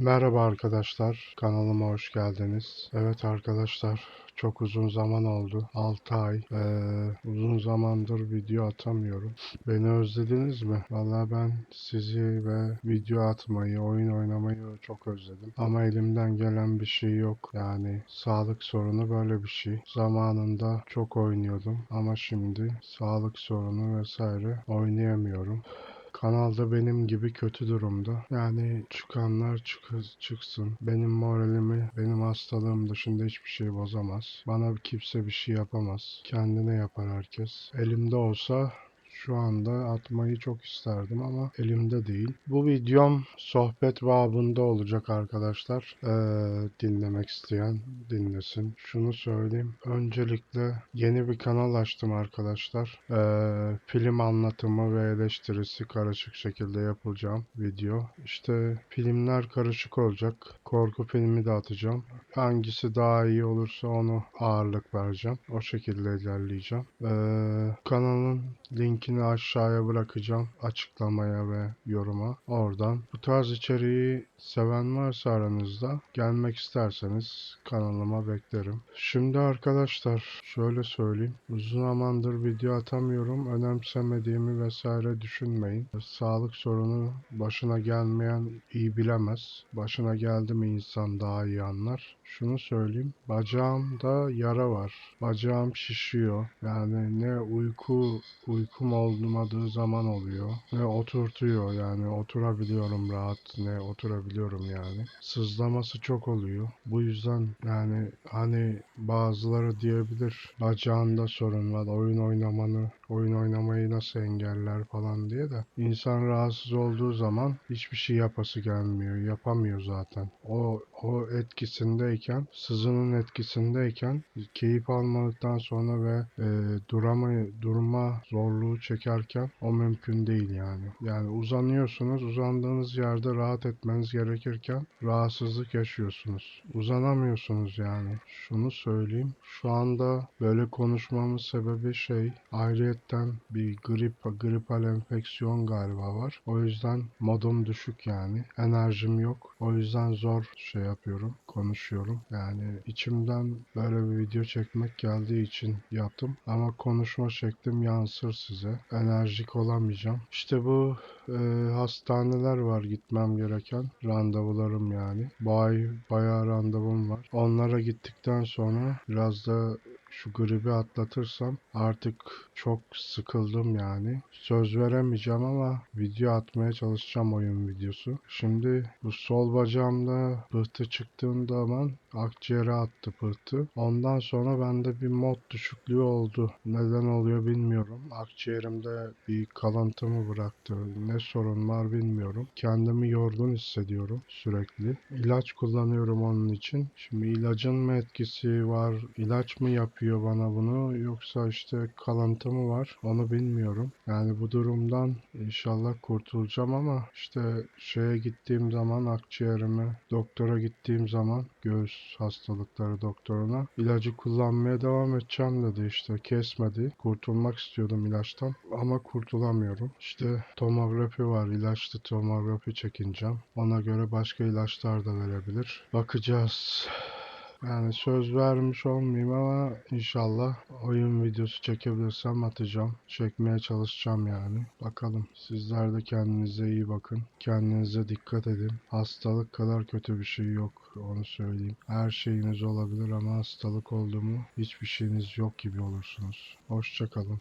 Merhaba arkadaşlar, kanalıma hoş geldiniz. Evet arkadaşlar, çok uzun zaman oldu. 6 ay. Ee, uzun zamandır video atamıyorum. Beni özlediniz mi? Valla ben sizi ve video atmayı, oyun oynamayı çok özledim. Ama elimden gelen bir şey yok. Yani sağlık sorunu böyle bir şey. Zamanında çok oynuyordum ama şimdi sağlık sorunu vesaire oynayamıyorum. Kanalda benim gibi kötü durumda. Yani çıkanlar çık- çıksın. Benim moralimi, benim hastalığım dışında hiçbir şey bozamaz. Bana kimse bir şey yapamaz. Kendine yapar herkes. Elimde olsa şu anda atmayı çok isterdim ama elimde değil. Bu videom sohbet babında olacak arkadaşlar. Ee, dinlemek isteyen dinlesin. Şunu söyleyeyim. Öncelikle yeni bir kanal açtım arkadaşlar. Ee, film anlatımı ve eleştirisi karışık şekilde yapılacağım video. İşte filmler karışık olacak. Korku filmi de atacağım. Hangisi daha iyi olursa onu ağırlık vereceğim. O şekilde ilerleyeceğim. Ee, kanalın linkini aşağıya bırakacağım. Açıklamaya ve yoruma. Oradan bu tarz içeriği seven varsa aranızda gelmek isterseniz kanalıma beklerim. Şimdi arkadaşlar şöyle söyleyeyim. Uzun zamandır video atamıyorum. Önemsemediğimi vesaire düşünmeyin. Sağlık sorunu başına gelmeyen iyi bilemez. Başına geldi mi insan daha iyi anlar. Şunu söyleyeyim. Bacağımda yara var. Bacağım şişiyor. Yani ne uyku uykum olmadığı zaman oluyor. Ne oturtuyor yani oturabiliyorum rahat ne oturabiliyorum yani. Sızlaması çok oluyor. Bu yüzden yani hani bazıları diyebilir bacağında sorun var. Oyun oynamanı, oyun oynamayı nasıl engeller falan diye de insan rahatsız olduğu zaman hiçbir şey yapası gelmiyor. Yapamıyor zaten. O o etkisindeyken, sızının etkisindeyken keyif almadıktan sonra ve e, durama, durma zorluğu çekerken o mümkün değil yani. Yani uzanıyorsunuz, uzandığınız yerde rahat etmeniz gerekirken rahatsızlık yaşıyorsunuz. Uzanamıyorsunuz yani. Şunu söyleyeyim. Şu anda böyle konuşmamın sebebi şey, ayrıyetten bir grip, gripal enfeksiyon galiba var. O yüzden modum düşük yani. Enerjim yok. O yüzden zor şey yapıyorum, konuşuyorum. Yani içimden böyle bir video çekmek geldiği için yaptım. Ama konuşma şeklim yansır size. Enerjik olamayacağım. İşte bu e, hastaneler var gitmem gereken. Randevularım yani. Bu ay bayağı randevum var. Onlara gittikten sonra biraz da şu gribi atlatırsam artık çok sıkıldım yani. Söz veremeyeceğim ama video atmaya çalışacağım oyun videosu. Şimdi bu sol bacağımda pıhtı çıktığım zaman akciğere attı pıhtı. Ondan sonra bende bir mod düşüklüğü oldu. Neden oluyor bilmiyorum. Akciğerimde bir kalıntı mı bıraktı? Ne sorun var bilmiyorum. Kendimi yorgun hissediyorum sürekli. İlaç kullanıyorum onun için. Şimdi ilacın mı etkisi var? İlaç mı yapıyor bana bunu? Yoksa işte kalıntı mı var? Onu bilmiyorum. Yani bu durumdan inşallah kurtulacağım ama işte şeye gittiğim zaman akciğerime doktora gittiğim zaman göğüs hastalıkları doktoruna ilacı kullanmaya devam edeceğim dedi işte kesmedi. Kurtulmak istiyordum ilaçtan ama kurtulamıyorum. İşte tomografi var ilaçlı tomografi çekineceğim. Ona göre başka ilaçlar da verebilir. Bakacağız. Yani söz vermiş olmayayım ama inşallah oyun videosu çekebilirsem atacağım. Çekmeye çalışacağım yani. Bakalım. Sizler de kendinize iyi bakın. Kendinize dikkat edin. Hastalık kadar kötü bir şey yok. Onu söyleyeyim. Her şeyiniz olabilir ama hastalık oldu mu hiçbir şeyiniz yok gibi olursunuz. Hoşçakalın.